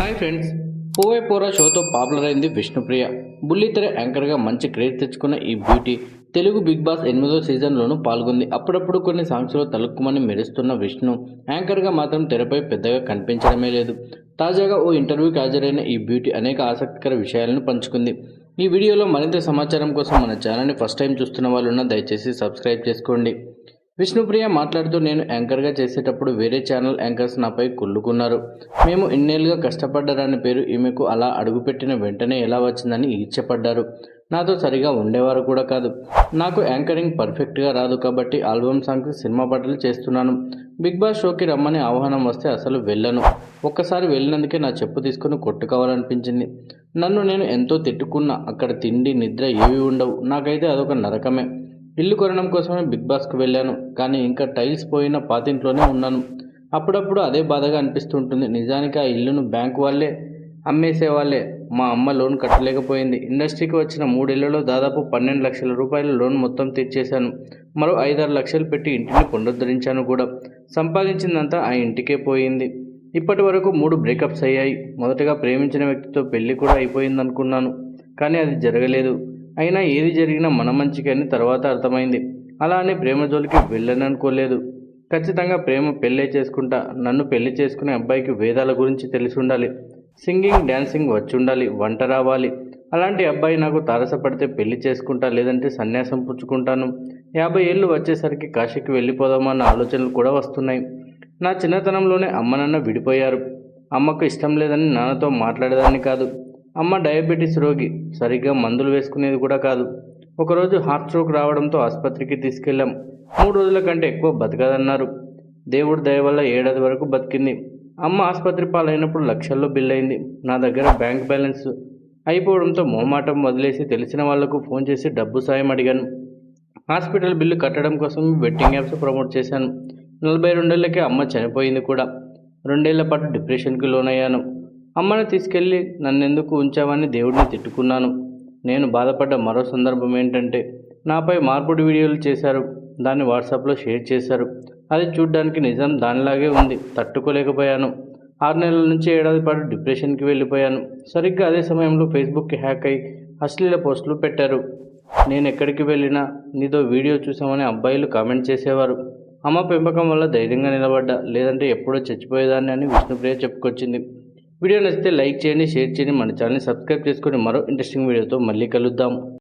Hi friends పోవే పోరా షోతో popular అయింది విష్ణుప్రియ. బుల్లితెర యాంకర్గా మంచి క్రేజ్ తెచ్చుకున్న ఈ బ్యూటీ తెలుగు బిగ్ బాస్ ఎనిమిదో సీజన్లోనూ పాల్గొంది. అప్పుడప్పుడు కొన్ని సాంగ్స్లో తలుక్కుమని మెరుస్తున్న విష్ణు యాంకర్గా మాత్రం తెరపై పెద్దగా కనిపించడమే లేదు. తాజాగా ఓ ఇంటర్వ్యూకి హాజరైన ఈ బ్యూటీ అనేక ఆసక్తికర విషయాలను పంచుకుంది. ఈ వీడియోలో మరింత సమాచారం కోసం మన ఛానల్ని ఫస్ట్ టైం చూస్తున్న వాళ్ళున్న దయచేసి సబ్స్క్రైబ్ చేసుకోండి. విష్ణుప్రియ మాట్లాడుతూ నేను యాంకర్గా చేసేటప్పుడు వేరే ఛానల్ యాంకర్స్ నాపై కుళ్ళుకున్నారు. మేము ఇన్నేళ్ళుగా కష్టపడ్డారని పేరు ఈమెకు అలా అడుగుపెట్టిన వెంటనే ఎలా వచ్చిందని ఈర్చపడ్డారు నాతో సరిగా ఉండేవారు కూడా కాదు. నాకు యాంకరింగ్ పర్ఫెక్ట్గా రాదు కాబట్టి ఆల్బమ్ సాంగ్స్ సినిమా పాటలు చేస్తున్నాను. బిగ్ బాస్ షోకి రమ్మని ఆహ్వానం వస్తే అసలు వెళ్ళను. ఒక్కసారి వెళ్ళినందుకే నా చెప్పు తీసుకుని కొట్టుకోవాలనిపించింది. నన్ను నేను ఎంతో తిట్టుకున్నా. అక్కడ తిండి నిద్ర ఏవి ఉండవు. నాకైతే అదొక నరకమే. ఇల్లు కొనడం కోసమే బిగ్ బాస్కి వెళ్ళాను కానీ ఇంకా టైల్స్ పోయిన పాతింట్లోనే ఉన్నాను. అప్పుడప్పుడు అదే బాధగా అనిపిస్తుంటుంది. నిజానికి ఆ ఇల్లును బ్యాంక్ వాళ్ళే అమ్మేసే వాళ్ళే మా అమ్మ లోన్ కట్టలేకపోయింది. ఇండస్ట్రీకి వచ్చిన మూడేళ్ళలో దాదాపు పన్నెండు లక్షల రూపాయల లోన్ మొత్తం తెచ్చేశాను మరో ఐదారు లక్షలు పెట్టి ఇంటిని పునరుద్ధరించాను కూడా. సంపాదించిందంతా ఆ ఇంటికే పోయింది. ఇప్పటి వరకు మూడు బ్రేకప్స్ అయ్యాయి. మొదటగా ప్రేమించిన వ్యక్తితో పెళ్ళి కూడా అయిపోయింది అనుకున్నాను కానీ అది జరగలేదు. అయినా ఏది జరిగినా మన మంచికి అని తర్వాత అర్థమైంది. అలా అని ప్రేమ జోలికి వెళ్ళని అనుకోలేదు ఖచ్చితంగా ప్రేమ పెళ్ళే చేసుకుంటా. నన్ను పెళ్ళి చేసుకునే అబ్బాయికి వేదాల గురించి తెలిసి ఉండాలి సింగింగ్ డ్యాన్సింగ్ వచ్చి ఉండాలి వంట రావాలి. అలాంటి అబ్బాయి నాకు తారసపడితే పెళ్ళి చేసుకుంటా లేదంటే సన్యాసం పుచ్చుకుంటాను. యాభై ఏళ్ళు వచ్చేసరికి కాశీకి వెళ్ళిపోదామన్న ఆలోచనలు కూడా వస్తున్నాయి. నా చిన్నతనంలోనే అమ్మ నాన్న విడిపోయారు. అమ్మకు ఇష్టం లేదని నాన్నతో మాట్లాడేదాన్ని కాదు. అమ్మ డయాబెటీస్ రోగి. సరిగ్గా మందులు వేసుకునేది కూడా కాదు. ఒకరోజు హార్ట్ స్ట్రోక్ రావడంతో ఆసుపత్రికి తీసుకెళ్ళాం. మూడు రోజుల కంటే ఎక్కువ బతకదన్నారు. దేవుడి దయ వల్ల ఏడాది వరకు బతికింది. అమ్మ ఆసుపత్రి పాలైనప్పుడు లక్షల్లో బిల్ అయింది. నా దగ్గర బ్యాంక్ బ్యాలెన్స్ అయిపోవడంతో మొహమాటం వదిలేసి తెలిసిన వాళ్ళకు ఫోన్ చేసి డబ్బు సాయం అడిగాను. హాస్పిటల్ బిల్లు కట్టడం కోసం బెట్టింగ్ యాప్స్ ప్రమోట్ చేశాను. నలభై రెండేళ్ళకే అమ్మ చనిపోయింది కూడా. రెండేళ్ళ పాటు డిప్రెషన్కి లోనయ్యాను. అమ్మని తీసుకెళ్ళి నన్నెందుకు ఉంచావని దేవుడిని తిట్టుకున్నాను. నేను బాధపడ్డ మరో సందర్భం ఏంటంటే నాపై మార్పుడి వీడియోలు చేశారు. దాన్ని వాట్సాప్లో షేర్ చేశారు. అది చూడ్డానికి నిజం దానిలాగే ఉంది. తట్టుకోలేకపోయాను. ఆరు నెలల నుంచి ఏడాది పాటు డిప్రెషన్కి వెళ్ళిపోయాను. సరిగ్గా అదే సమయంలో ఫేస్బుక్కి హ్యాక్ అయి అశ్లీల పోస్టులు పెట్టారు. నేను ఎక్కడికి వెళ్ళినా నీతో వీడియో చూసామని అబ్బాయిలు కామెంట్ చేసేవారు. అమ్మ పెంపకం వల్ల ధైర్యంగా నిలబడ్డా లేదంటే ఎప్పుడో చచ్చిపోయేదాన్ని అని విష్ణుప్రియ చెప్పుకొచ్చింది. వీడియో నచ్చితే లైక్ చేయండి షేర్ చేయండి మన ఛానల్ని సబ్స్క్రైబ్ చేసుకొని మరో ఇంట్రెస్టింగ్ వీడియోతో మళ్ళీ కలుద్దాం.